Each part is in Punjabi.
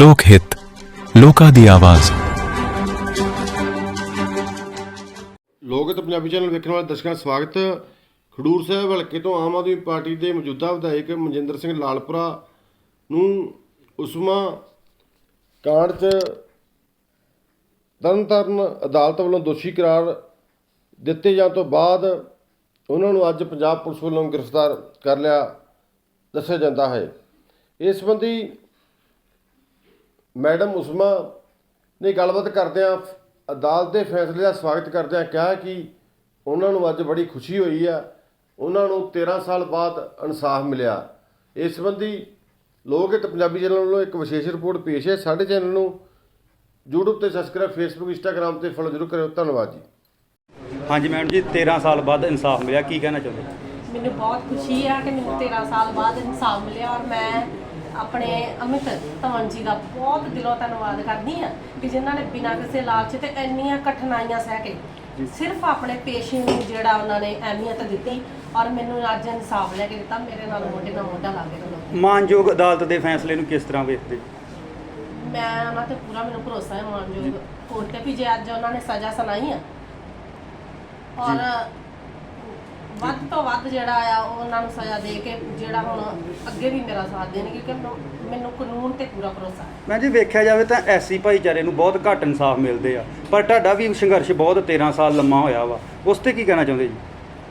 ਲੋਕ ਹਿੱਤ, ਲੋਕਾਂ ਦੀ ਆਵਾਜ਼। ਲੋਕ ਤੇ ਪੰਜਾਬੀ ਚੈਨਲ ਵੇਖਣ ਵਾਲੇ ਦਰਸ਼ਕਾਂ ਦਾ ਸਵਾਗਤ। ਖਡੂਰ ਸਾਹਿਬ ਹਲਕੇ ਤੋਂ ਆਮ ਆਦਮੀ ਪਾਰਟੀ ਦੇ ਮੌਜੂਦਾ ਵਿਧਾਇਕ ਮਨਜਿੰਦਰ ਸਿੰਘ ਲਾਲਪੁਰਾ ਨੂੰ ਉਸਮਾ ਕਾਂਡ 'ਚ ਤਰਨਤਾਰਨ ਅਦਾਲਤ ਵੱਲੋਂ ਦੋਸ਼ੀ ਕਰਾਰ ਦਿੱਤੇ ਜਾਣ ਤੋਂ ਬਾਅਦ ਉਹਨਾਂ ਨੂੰ ਅੱਜ ਪੰਜਾਬ ਪੁਲਿਸ ਵੱਲੋਂ ਗ੍ਰਿਫਤਾਰ ਕਰ ਲਿਆ ਦੱਸਿਆ ਜਾਂਦਾ ਹੈ। ਇਸ ਸੰਬੰਧੀ ਮੈਡਮ ਉਸਮਾ ਨੇ ਗੱਲਬਾਤ ਕਰਦਿਆਂ ਅਦਾਲਤ ਦੇ ਫੈਸਲੇ ਦਾ ਸਵਾਗਤ ਕਰਦਿਆਂ ਕਿਹਾ ਕਿ ਉਹਨਾਂ ਨੂੰ ਅੱਜ ਬੜੀ ਖੁਸ਼ੀ ਹੋਈ ਆ। ਉਹਨਾਂ ਨੂੰ 13 ਸਾਲ ਬਾਅਦ ਇਨਸਾਫ ਮਿਲਿਆ। ਇਸ ਸੰਬੰਧੀ ਲੋਕ ਹਿੱਤ ਪੰਜਾਬੀ ਚੈਨਲ ਵੱਲੋਂ ਇੱਕ ਵਿਸ਼ੇਸ਼ ਰਿਪੋਰਟ ਪੇਸ਼ ਹੈ। ਸਾਡੇ ਚੈਨਲ ਨੂੰ YouTube ਤੇ ਸਬਸਕ੍ਰਾਈਬ Facebook Instagram ਤੇ ਫੋਲੋ ਜ਼ਰੂਰ ਕਰਿਓ। ਧੰਨਵਾਦ ਜੀ। ਹਾਂਜੀ ਮੈਡਮ ਜੀ 13 ਸਾਲ ਬਾਅਦ ਇਨਸਾਫ ਮਿਲਿਆ। ਕੀ ਕਹਿਣਾ ਚਾਹੁੰਦੇ? ਮੈਨੂੰ ਬਹੁਤ ਖੁਸ਼ੀ ਆ ਕਿ ਮੈਨੂੰ 13 ਸਾਲ ਬਾਅਦ ਇਨਸਾਫ ਮਿਲਿਆ ਔਰ ਮੈਂ ਆਪਣੇ ਅਮਿਤ ਧਵਨ ਜੀ ਦਾ ਬਹੁਤ ਦਿਲੋਂ ਧੰਨਵਾਦ ਕਰਦੀ ਆ ਕਿ ਜਿਨ੍ਹਾਂ ਨੇ ਬਿਨਾਂ ਕਿਸੇ ਲਾਲਚ ਤੇ ਇੰਨੀਆਂ ਕਠਿਨਾਈਆਂ ਸਹਿ ਕੇ ਸਿਰਫ ਆਪਣੇ ਪੇਸ਼ੇ ਨੂੰ ਜਿਹੜਾ ਉਹਨਾਂ ਨੇ ਅਹਿਮੀਅਤ ਦਿੱਤੀ ਔਰ ਮੈਨੂੰ ਅੱਜ ਇਨਸਾਫ ਲੈ ਕੇ ਦਿੱਤਾ ਮੇਰੇ ਨਾਲ ਮੋਢੇ ਨਾਲ ਮੋਢਾ ਲਾ ਕੇ ਖਲੋਤੇ ਮਾਨਯੋਗ ਅਦਾਲਤ ਦੇ ਫੈਸਲੇ ਨੂੰ ਕਿਸ ਤਰ੍ਹਾਂ ਵੇਖਦੇ? ਮੈਂ ਉਹਨਾਂ ਤੇ ਪੂਰਾ ਮੈਨੂੰ ਭਰੋਸਾ ਹੈ ਮਾਨਯੋਗ ਕੋਰਟ ਤੇ ਵੀ ਜੇ ਅੱਜ ਉਹਨਾਂ ਨੇ ਸਜ਼ਾ ਸੁਣਾਈ ਆ। ਔਰ ਵੱਧ ਤੋਂ ਵੱਧ ਜਿਹੜਾ ਆ ਉਹ ਉਹਨਾਂ ਨੂੰ ਸਜ਼ਾ ਦੇ ਕੇ ਜਿਹੜਾ ਹੁਣ ਅੱਗੇ ਵੀ ਮੇਰਾ ਸਾਥ ਦੇਣਗੇ ਕਿਉਂਕਿ ਮੈਨੂੰ- ਮੈਨੂੰ ਕਾਨੂੰਨ ਤੇ ਪੂਰਾ ਭਰੋਸਾ ਹੈ। ਮੈਂ ਜੀ ਵੇਖਿਆ ਜਾਵੇ ਤਾਂ ਐਸੀ ਭਾਈਚਾਰੇ ਨੂੰ ਬਹੁਤ ਘੱਟ ਇਨਸਾਫ ਮਿਲਦੇ ਆ ਪਰ ਤੁਹਾਡਾ ਵੀ ਸੰਘਰਸ਼ ਬਹੁਤ 13 ਸਾਲ ਲੰਮਾ ਹੋਇਆ ਵਾ ਉਸ ਤੇ ਕੀ ਕਹਿਣਾ ਚਾਹੁੰਦੇ ਜੀ?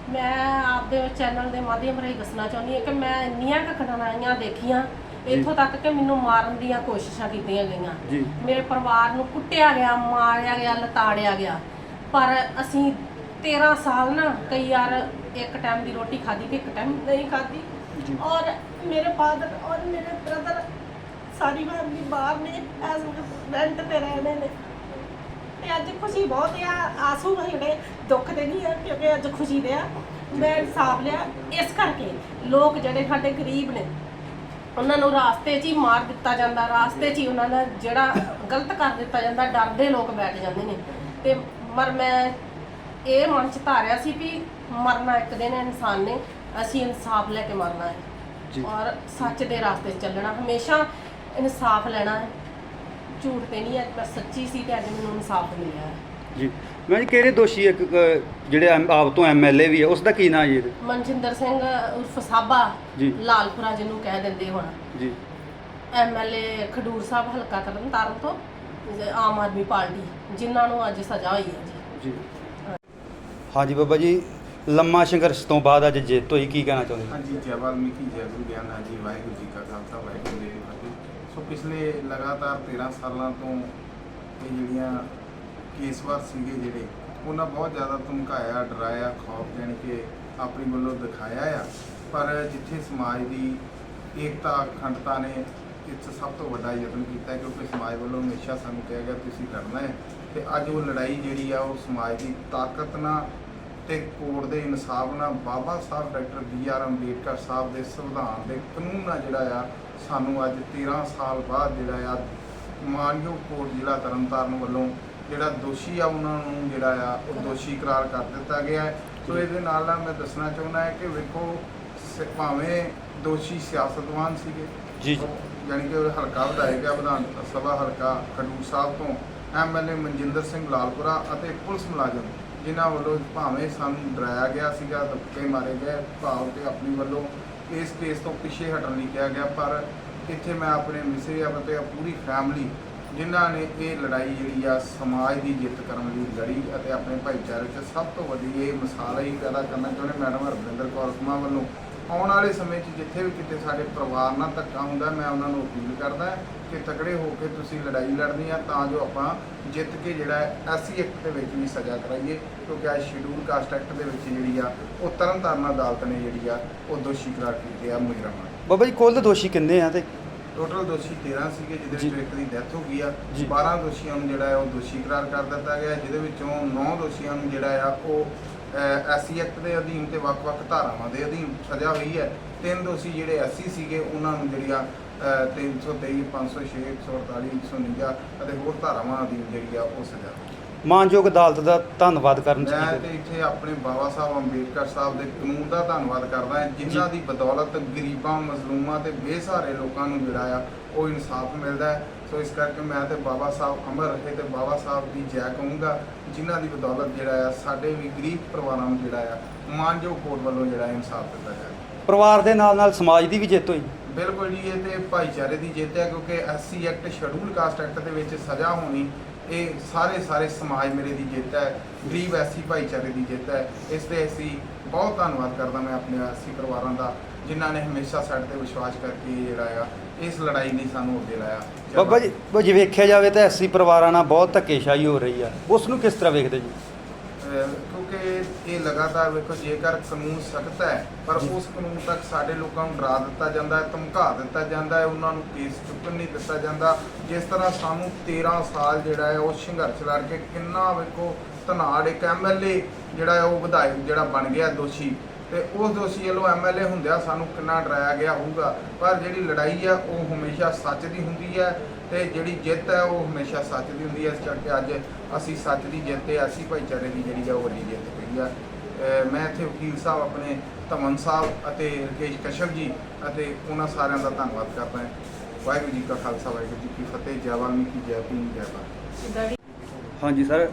ਮੈਂ ਆਪਦੇ ਚੈਨਲ ਦੇ ਮਾਧਿਅਮ ਰਾਹੀਂ ਦੱਸਣਾ ਚਾਹੁੰਦੀ ਹਾਂ ਕਿ ਮੈਂ ਇੰਨੀਆਂ ਕੁ ਘਟਨਾਵਾਂ ਦੇਖੀਆਂ ਇੱਥੋਂ ਤੱਕ ਕਿ ਮੈਨੂੰ ਮਾਰਨ ਦੀਆਂ ਕੋਸ਼ਿਸ਼ਾਂ ਕੀਤੀਆਂ ਗਈਆਂ। ਜੀ। ਮੇਰੇ ਪਰਿਵਾਰ ਨੂੰ ਕੁੱਟਿਆ ਗਿਆ ਮਾਰਿਆ ਗਿਆ ਲਤਾੜਿਆ ਗਿਆ। ਪਰ ਅਸੀਂ 13 ਸਾਲ ਨਾ ਕਈ ਵਾਰ ਇੱਕ ਟਾਈਮ ਦੀ ਰੋਟੀ ਖਾਧੀ ਤੇ ਇੱਕ ਟਾਈਮ ਨਹੀਂ ਖਾਧੀ। ਔਰ ਮੇਰੇ ਫਾਦਰ ਔਰ ਮੇਰੇ ਬ੍ਰਦਰ ਸਾਰੀ ਫੈਮਿਲੀ ਬਾਹਰ ਨੇ ਐਸ ਰੈਂਟ ਤੇ ਰਹਿੰਦੇ ਨੇ। ਤੇ ਅੱਜ ਖੁਸ਼ੀ ਬਹੁਤ ਆ ਆਸੂ ਜਿਹੜੇ ਦੁੱਖ ਦੇ ਨਹੀਂ ਆ ਕਿਉਂਕਿ ਅੱਜ ਖੁਸ਼ੀ ਦੇ ਆ। ਮੈਂ ਇਨਸਾਫ ਲਿਆ ਇਸ ਕਰਕੇ ਲੋਕ ਜਿਹੜੇ ਸਾਡੇ ਗਰੀਬ ਨੇ ਉਹਨਾਂ ਨੂੰ ਰਾਸਤੇ 'ਚ ਹੀ ਮਾਰ ਦਿੱਤਾ ਜਾਂਦਾ। ਰਾਸਤੇ 'ਚ ਹੀ ਉਹਨਾਂ ਦਾ ਜਿਹੜਾ ਗਲਤ ਕਰ ਦਿੱਤਾ ਜਾਂਦਾ ਡਰਦੇ ਲੋਕ ਬੈਠ ਜਾਂਦੇ ਨੇ। ਤੇ ਮਰ ਮੈਂ ਇਹ ਮਨ 'ਚ ਧਾਰਿਆ ਸੀ ਵੀ ਮਰਨਾ ਇੱਕ ਦਿਨ ਹੈ ਇਨਸਾਨ ਨੇ ਅਸੀਂ ਇਨਸਾਫ ਲੈ ਕੇ ਮਰਨਾ ਹੈ। ਜੀ। ਔਰ ਸੱਚ ਦੇ ਰਾਸਤੇ 'ਚ ਚੱਲਣਾ ਹਮੇਸ਼ਾ ਇਨਸਾਫ ਲੈਣਾ ਹੈ। ਝੂਠ ਤੇ ਨਹੀਂ ਅੱਜ ਮੈਂ ਸੱਚੀ ਸੀ ਤੇ ਅੱਜ ਮੈਨੂੰ ਇਨਸਾਫ ਮਿਲਿਆ ਹੈ। ਜੀ। ਮੈਂ ਜੀ ਕਿਹੜੇ ਦੋਸ਼ੀ ਇੱਕ ਅ, ਜਿਹੜੇ ਐਮ- ਆਪ ਤੋਂ ਐਮਐਲਏ ਵੀ ਹੈ ਉਸ ਦਾ ਕੀ ਨਾਂ ਜੀ ਇਹਦੇ? ਮਨਜਿੰਦਰ ਸਿੰਘ ਉਰਫ ਸਾਬਾ ਜੀ। ਲਾਲਪੁਰਾ ਜਿਹਨੂੰ ਕਹਿ ਦਿੰਦੇ ਹੁਣ। ਜੀ। ਐਮਐਲਏ ਖਡੂਰ ਸਾਹਿਬ ਹਲਕਾ ਤਰਨਤਾਰਨ ਤੋਂ ਆਮ ਆਦਮੀ ਪਾਰਟੀ ਜਿਨ੍ਹਾਂ ਨੂੰ ਅੱਜ ਸਜ਼ਾ ਹੋਈ ਹੈ ਜੀ। ਜੀ। ਹਾਂਜੀ ਬਾਬਾ ਜੀ, ਲੰਮਾ ਸੰਘਰਸ਼ ਤੋਂ ਬਾਅਦ ਅੱਜ ਜਿੱਤ ਹੋਈ, ਕੀ ਕਹਿਣਾ ਚਾਹੁੰਦੇ? ਹਾਂਜੀ, ਜੈ ਵਾਲਮੀਕੀ ਜੈ ਗੁਰੂ ਗਿਆਨ ਜੀ, ਵਾਹਿਗੁਰੂ ਜੀ ਕਾ ਖਾਲਸਾ, ਵਾਹਿਗੁਰੂ ਜੀ ਕੀ ਫਤਿਹ। ਸੋ ਪਿਛਲੇ ਲਗਾਤਾਰ 13 ਸਾਲਾਂ ਤੋਂ ਇਹ ਜਿਹੜੀਆਂ ਕੇਸਵਾਰ ਸੀਗੇ ਜਿਹੜੇ, ਉਹਨਾਂ ਬਹੁਤ ਜ਼ਿਆਦਾ ਧਮਕਾਇਆ, ਡਰਾਇਆ, ਖੌਫ ਦੇਣ ਕੇ ਆਪਣੀ ਵੱਲੋਂ ਦਿਖਾਇਆ ਆ। ਪਰ ਜਿੱਥੇ ਸਮਾਜ ਦੀ ਏਕਤਾ, ਅਖੰਡਤਾ ਨੇ ਇਸ ਸਭ ਤੋਂ ਵੱਡਾ ਯਤਨ ਕੀਤਾ ਕਿਉਂਕਿ ਸਮਾਜ ਵੱਲੋਂ ਹਮੇਸ਼ਾ ਸਾਨੂੰ ਕਿਹਾ ਗਿਆ ਤੁਸੀਂ ਲੜਨਾ ਹੈ ਤੇ ਅੱਜ ਉਹ ਲੜਾਈ ਜਿਹੜੀ ਆ ਉਹ ਸਮਾਜ ਦੀ ਤਾਕਤ ਨਾਲ ਤੇ ਕੋਰਟ ਦੇ ਇਨਸਾਫ ਨਾਲ Baba Sahib doctor B R Ambedkar Sahib ਦੇ ਸੰਵਿਧਾਨ ਦੇ ਕਾਨੂੰਨ ਨਾਲ ਜਿਹੜਾ ਆ ਸਾਨੂੰ ਅੱਜ 13 ਸਾਲ ਬਾਅਦ ਜਿਹੜਾ ਆ ਮਾਨਯੋਗ ਕੋਰਟ ਜ਼ਿਲ੍ਹਾ ਤਰਨਤਾਰਨ ਵੱਲੋਂ ਜਿਹੜਾ ਦੋਸ਼ੀ ਆ ਉਹਨਾਂ ਨੂੰ ਜਿਹੜਾ ਆ ਉਹ ਦੋਸ਼ੀ ਕਰਾਰ ਕਰ ਦਿੱਤਾ ਗਿਆ ਹੈ। ਸੋ ਇਹਦੇ ਨਾਲ ਨਾਲ ਮੈਂ ਦੱਸਣਾ ਚਾਹੁੰਦਾ ਹਾਂ ਕਿ ਵੇਖੋ ਭਾਵੇਂ ਦੋਸ਼ੀ ਸਿਆਸਤਵਾਨ ਸੀਗੇ ਜੀ, ਜੀ। ਯਾਨੀ ਕਿ ਉਹ ਹਲਕਾ ਵਿਧਾਇਕ ਆ ਵਿਧਾਨ ਸਭਾ ਹਲਕਾ ਖਡੂਰ ਸਾਹਿਬ ਤੋਂ ਐਮਐਲਏ ਮਨਜਿੰਦਰ ਸਿੰਘ ਲਾਲਪੁਰਾ ਅਤੇ ਪੁਲਿਸ ਮੁਲਾਜ਼ਮ ਜਿਨ੍ਹਾਂ ਵੱਲੋਂ ਭਾਵੇਂ ਸਾਨੂੰ ਡਰਾਇਆ ਗਿਆ ਸੀਗਾ ਧੱਕੇ ਮਾਰੇ ਗਏ ਭਾਵ ਤੇ ਆਪਣੀ ਵੱਲੋਂ ਇਸ ਕੇਸ ਤੋਂ ਪਿੱਛੇ ਹਟਣ ਲਈ ਕਿਹਾ ਗਿਆ ਪਰ ਇੱਥੇ ਮੈਂ ਆਪਣੇ ਮਿਸਰੇ ਅਤੇ ਪੂਰੀ ਫੈਮਿਲੀ ਜਿਨ੍ਹਾਂ ਨੇ ਇਹ ਲੜਾਈ ਜਿਹੜੀ ਆ ਸਮਾਜ ਦੀ ਜਿੱਤ ਕਰਨ ਲਈ ਲੜੀ ਅਤੇ ਆਪਣੇ ਭਾਈਚਾਰੇ 'ਚ ਸਭ ਤੋਂ ਵੱਡੀ ਇਹ ਮਿਸਾਲ ਹੀ ਪੈਦਾ ਕਰਨਾ ਚਾਹੁੰਦੇ ਮੈਡਮ ਹਰਵਿੰਦਰ ਕੌਰ ਸਮਾ ਵੱਲੋਂ ਆਉਣ ਵਾਲੇ ਸਮੇਂ 'ਚ ਜਿੱਥੇ ਵੀ ਕਿਤੇ ਸਾਡੇ ਪਰਿਵਾਰ ਨਾਲ ਧੱਕਾ ਹੁੰਦਾ ਮੈਂ ਉਹਨਾਂ ਨੂੰ ਅਪੀਲ ਕਰਦਾ ਕਿ ਤਕੜੇ ਹੋ ਕੇ ਤੁਸੀਂ ਲੜਾਈ ਲੜਨੀ ਆ ਤਾਂ ਜੋ ਆਪਾਂ ਜਿੱਤ ਕੇ ਜਿਹੜਾ ਐਸਸੀ ਐਕਟ ਦੇ ਵਿੱਚ ਵੀ ਸਜ਼ਾ ਕਰਾਈਏ ਕਿਉਂਕਿ ਅੱਜ ਸ਼ਡਿਊਲ ਕਾਸਟ ਐਕਟ ਦੇ ਵਿੱਚ ਜਿਹੜੀ ਆ ਉਹ ਤਰਨਤਾਰਨ ਅਦਾਲਤ ਨੇ ਜਿਹੜੀ ਆ ਉਹ ਦੋਸ਼ੀ ਕਰਾਰ ਕੀਤੇ ਆ ਮੁਜਰਮਾਂ ਬਾਬਾ ਜੀ ਕੁੱਲ ਦੋਸ਼ੀ ਕਿੰਨੇ ਆ ਤੇ ਟੋਟਲ ਦੋਸ਼ੀ 13 ਸੀਗੇ ਜਿਹਦੇ। ਵਿੱਚੋਂ ਇੱਕ ਦੀ ਡੈਥ ਹੋ ਗਈ ਆ ਜੀ। 12 ਦੋਸ਼ੀਆਂ ਨੂੰ ਜਿਹੜਾ ਹੈ ਉਹ ਦੋਸ਼ੀ ਕਰਾਰ ਕਰ ਦਿੱਤਾ ਗਿਆ ਜਿਹਦੇ ਵਿੱਚੋਂ 9 ਦੋਸ਼ੀਆਂ ਨੂੰ ਜਿਹੜਾ ਆ ਉਹ ਐਸਸੀ ਐਕਟ ਦੇ ਅਧੀਨ ਤੇ ਵੱਖ-ਵੱਖ ਧਾਰਾਵਾਂ ਦੇ ਅਧੀਨ ਸਜ਼ਾ ਹੋਈ ਹੈ। ਤਿੰਨ ਦੋਸ਼ੀ ਜਿਹੜੇ ਐਸਸੀ ਸੀਗੇ ਉਹਨਾਂ ਨੂੰ ਜਿਹੜੀਆਂ ਅਹ, 323 506 148 149 ਅਤੇ ਹੋਰ ਧਾਰਾਵਾਂ ਅਧੀਨ ਜਿਹੜੀ ਆ ਉਹ ਸਜ਼ਾ ਹੋਈ। ਮਾਨਯੋਗ ਅਦਾਲਤ ਦਾ ਧੰਨਵਾਦ ਕਰਨ ਮੈਂ ਤੇ ਇੱਥੇ ਆਪਣੇ ਬਾਬਾ ਸਾਹਿਬ ਅੰਬੇਡਕਰ ਸਾਹਿਬ ਦੇ ਕਾਨੂੰਨ ਦਾ ਧੰਨਵਾਦ ਕਰਦਾ ਹਾਂ ਜਿਨ੍ਹਾਂ ਦੀ ਬਦੌਲਤ ਗਰੀਬਾਂ ਮਜ਼ਲੂਮਾਂ ਤੇ ਬੇਸਹਾਰੇ ਲੋਕਾਂ ਨੂੰ ਜਿਹੜਾ ਆ ਉਹ ਇਨਸਾਫ ਮਿਲਦਾ ਹੈ। ਸੋ ਇਸ ਕਰਕੇ ਮੈਂ ਤੇ ਬਾਬਾ ਸਾਹਿਬ ਅਮਰ ਰੱਖੇ ਤੇ ਬਾਬਾ ਸਾਹਿਬ ਦੀ ਜੈ ਕਹੂੰਗਾ ਜਿਨ੍ਹਾਂ ਦੀ ਬਦੌਲਤ ਜਿਹੜਾ ਆ ਸਾਡੇ ਵੀ ਗਰੀਬ ਪਰਿਵਾਰਾਂ ਨੂੰ ਜਿਹੜਾ ਆ ਮਾਨਯੋਗ ਕੋਰਟ ਵੱਲੋਂ ਜਿਹੜਾ ਇਨਸਾਫ ਦਿੱਤਾ ਜਾਏ ਪਰਿਵਾਰ ਦੇ ਨਾਲ ਨਾਲ ਸਮਾਜ ਦੀ ਵੀ ਜਿੱਤ ਹੋਈ। ਬਿਲਕੁਲ ਜੀ ਇਹ ਤੇ ਭਾਈਚਾਰੇ ਦੀ ਜਿੱਤ ਹੈ ਕਿਉਂਕਿ SC act schedule caste act ਦੇ ਵਿੱਚ ਸਜ਼ਾ ਹੋਣੀ ਇਹ ਸਾਰੇ ਸਾਰੇ ਸਮਾਜ ਮੇਰੇ ਦੀ ਜਿੱਤ ਹੈ ਗਰੀਬ ਐਸਸੀ ਭਾਈਚਾਰੇ ਦੀ ਜਿੱਤ ਹੈ। ਇਸ ਤੇ ਅਸੀਂ ਬਹੁਤ ਧੰਨਵਾਦ ਕਰਦਾ ਮੈਂ ਆਪਣੇ ਐਸਸੀ ਪਰਿਵਾਰਾਂ ਦਾ ਜਿਨ੍ਹਾਂ ਨੇ ਹਮੇਸ਼ਾ ਸਾਡੇ ਤੇ ਵਿਸ਼ਵਾਸ ਕਰਕੇ ਜਿਹੜਾ ਆ ਇਸ ਲੜਾਈ ਲਈ ਸਾਨੂੰ ਅੱਗੇ ਲਾਇਆ। ਬਾਬਾ ਜੀ ਬਾਬਾ ਜੀ ਵੇਖਿਆ ਜਾਵੇ ਤਾਂ ਐਸੀ ਪਰਿਵਾਰਾਂ ਨਾਲ ਬਹੁਤ ਧੱਕੇਸ਼ਾਹੀ ਹੋ ਰਹੀ ਆ। ਉਸ ਨੂੰ ਕਿਸ ਤਰ੍ਹਾਂ ਵੇਖਦੇ ਜੀ? ਕਿਉਂਕਿ ਇਹ ਲਗਾਤਾਰ ਵੇਖੋ ਜੇਕਰ ਕਾਨੂੰਨ ਸਖਤ ਹੈ ਪਰ ਉਸ ਕਾਨੂੰਨ ਤੱਕ ਸਾਡੇ ਲੋਕਾਂ ਨੂੰ ਡਰਾ ਦਿੱਤਾ ਜਾਂਦਾ ਹੈ ਧਮਕਾ ਦਿੱਤਾ ਜਾਂਦਾ ਹੈ ਉਹਨਾਂ ਨੂੰ ਕੇਸ ਚੁੱਕਣ ਨਹੀਂ ਦਿੱਤਾ ਜਾਂਦਾ। ਜਿਸ ਤਰ੍ਹਾਂ ਸਾਨੂੰ 13 ਸਾਲ ਜਿਹੜਾ ਹੈ ਉਹ ਸੰਘਰਸ਼ ਲੜ ਕੇ ਕਿੰਨਾ ਵੇਖੋ ਧਨਾੜ ਇੱਕ ਐਮਐਲਏ ਜਿਹੜਾ ਹੈ ਉਹ ਵਿਧਾਇਕ ਜਿਹੜਾ ਬਣ ਗਿਆ ਦੋਸ਼ੀ। ਤੇ ਉਸ ਦੋਸ਼ੀ ਵੱਲੋਂ ਐਮਐਲਏ ਹੁੰਦਿਆਂ ਸਾਨੂੰ ਕਿੰਨਾ ਡਰਾਇਆ ਗਿਆ ਹੋਊਗਾ। ਪਰ ਜਿਹੜੀ ਲੜਾਈ ਹੈ ਉਹ ਹਮੇਸ਼ਾ ਸੱਚ ਦੀ ਹੁੰਦੀ ਹੈ। ਤੇ ਜਿਹੜੀ ਜਿੱਤ ਹੈ ਉਹ ਹਮੇਸ਼ਾ ਸੱਚ ਦੀ ਹੁੰਦੀ ਹੈ। ਇਸ ਕਰਕੇ ਅੱਜ ਅਸੀਂ ਸੱਚ ਦੀ ਜਿੱਤ ਤੇ ਅਸੀਂ ਭਾਈਚਾਰੇ ਦੀ ਜਿਹੜੀ ਹੈ ਉਹ ਵੱਡੀ ਜਿੱਤ ਪਈ ਆ। ਮੈਂ ਇੱਥੇ ਵਕੀਲ ਸਾਹਿਬ ਆਪਣੇ ਧਮਨ ਸਾਹਿਬ ਅਤੇ ਰਕੇਸ਼ ਕਸ਼ਪ ਜੀ ਅਤੇ ਉਹਨਾਂ ਸਾਰਿਆਂ ਦਾ ਧੰਨਵਾਦ ਕਰਦਾ ਹਾਂ। ਵਾਹਿਗੁਰੂ ਜੀ ਕਾ ਖਾਲਸਾ ਵਾਹਿਗੁਰੂ ਜੀ ਕੀ ਫਤਿਹ। ਜੈ ਵਾਲਮੀਕੀ ਜੈ ਭੀਮ ਜੈ ਭਾਰਤ। ਹਾਂਜੀ ਸਰ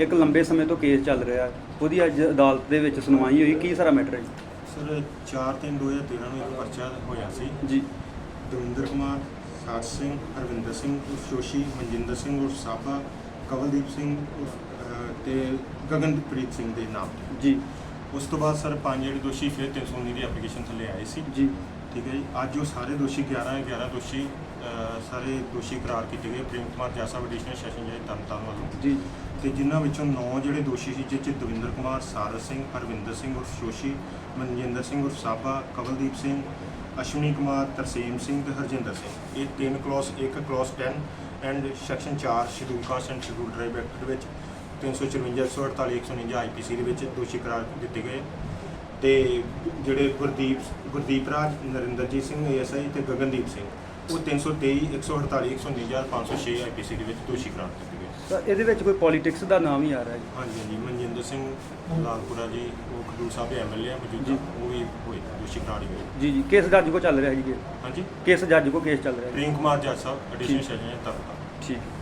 ਇੱਕ ਲੰਬੇ ਸਮੇਂ ਤੋਂ ਕੇਸ ਚੱਲ ਰਿਹਾ। ਉਹਦੀ ਅੱਜ ਅਦਾਲਤ ਦੇ ਵਿੱਚ ਸੁਣਵਾਈ ਹੋਈ। ਕੀ ਸਾਰਾ ਮੈਟਰ ਹੈ ਸਰ 4 3 2013 ਨੂੰ ਇੱਕ ਪਰਚਾ ਹੋਇਆ ਸੀ। ਜੀ। ਦਵਿੰਦਰ ਕੁਮਾਰ ਸਾਜ ਸਿੰਘ ਹਰਵਿੰਦਰ ਸਿੰਘ ਉਰਫ ਜੋਸ਼ੀ ਮਨਜਿੰਦਰ ਸਿੰਘ ਉਰਫ ਸਾਬਾ ਕਵਲਦੀਪ ਸਿੰਘ ਉਰਫ, ਤੇ ਗਗਨਪ੍ਰੀਤ ਸਿੰਘ ਦੇ ਨਾਮ ਤੇ। ਜੀ। ਉਸ ਤੋਂ ਬਾਅਦ ਸਰ ਪੰਜ ਜਿਹੜੇ ਦੋਸ਼ੀ ਫਿਰ 319 ਦੀ ਐਪਲੀਕੇਸ਼ਨ ਥੱਲੇ ਆਏ ਸੀ। ਜੀ। ਠੀਕ ਹੈ ਜੀ। ਅੱਜ ਉਹ ਸਾਰੇ ਦੋਸ਼ੀ 11 11 ਦੋਸ਼ੀ ਅਹ, ਸਾਰੇ ਦੋਸ਼ੀ ਕਰਾਰ ਕੀਤੇ ਗਏ। ਪ੍ਰੇਮ ਕੁਮਾਰ ਜੈਸਾ ਐਡੀਸ਼ਨਲ ਸੈਸ਼ਨ ਜੱਜ ਤਰਨਤਾਰਨ ਵੱਲੋਂ। ਜੀ। ਤੇ ਜਿਨ੍ਹਾਂ ਵਿੱਚੋਂ 9 ਜਿਹੜੇ ਦੋਸ਼ੀ ਸੀ ਜਿਸ 'ਚ ਦਵਿੰਦਰ ਕੁਮਾਰ ਸਾਰਸ ਸਿੰਘ ਹਰਵਿੰਦਰ ਸਿੰਘ ਉਰਫ ਜੋਸ਼ੀ ਮਨਜਿੰਦਰ ਸਿੰਘ ਉਰਫ ਸਾਬਾ ਕਵਲਦੀਪ ਸਿੰਘ ਅਸ਼ਵਨੀ ਕੁਮਾਰ, ਤਰਸੇਮ ਸਿੰਘ ਤੇ ਹਰਜਿੰਦਰ ਸਿੰਘ। ਇਹ ਤਿੰਨ ਕਲੌਸ, ਇੱਕ clause 10 and section 4 schedule caste and schedule tribe act ਦੇ ਵਿੱਚ 354 148 149 ਆਈਪੀਸੀ ਦੇ ਵਿੱਚ ਦੋਸ਼ੀ ਕਰਾਰ ਦਿੱਤੇ ਗਏ। ਤੇ ਜਿਹੜੇ ਗੁਰਦੀਪ ਗੁਰਦੀਪ ਰਾਜ, ਨਰਿੰਦਰਜੀਤ ਸਿੰਘ ਏਐਸਆਈ ਤੇ ਗਗਨਦੀਪ ਸਿੰਘ, ਉਹ 323 148 149 506 ਆਈਪੀਸੀ ਦੇ ਵਿੱਚ ਦੋਸ਼ੀ ਕਰਾਰ ਦਿੱਤੇ ਗਏ ਤਾਂ ਇਹਦੇ ਵਿੱਚ ਕੋਈ ਪੋਲਿਟਿਕਸ ਦਾ ਨਾਮ ਹੀ ਆ ਰਿਹਾ ਜੀ। ਹਾਂਜੀ ਹਾਂਜੀ ਮਨਜਿੰਦਰ ਸਿੰਘ ਲਾਲਪੁਰਾ ਜੀ ਉਹ ਖਡੂਰ ਸਾਹਿਬ ਦੇ ਐਮਐਲਏ ਆ ਮੌਜੂਦਾ ਉਹ ਵੀ ਹੋਏ ਦੋਸ਼ੀ ਕਰਾਰ ਹੀ ਹੋਏ। ਜੀ ਜੀ ਕਿਸ ਜੱਜ ਕੋ ਚੱਲ ਰਿਹਾ ਜੀ ਇਹ? ਹਾਂਜੀ। ਕਿਸ ਜੱਜ ਕੋ ਕੇਸ ਚੱਲ ਰਿਹਾ ਜੀ? ਪ੍ਰੇਮ ਕੁਮਾਰ ਜੱਜ ਸਾਹਿਬ ਐਡੀਸ਼ਨਲ ਸੈਸ਼ਨ ਤਰਨਤਾਰਨ ਠੀਕ। ਹੈ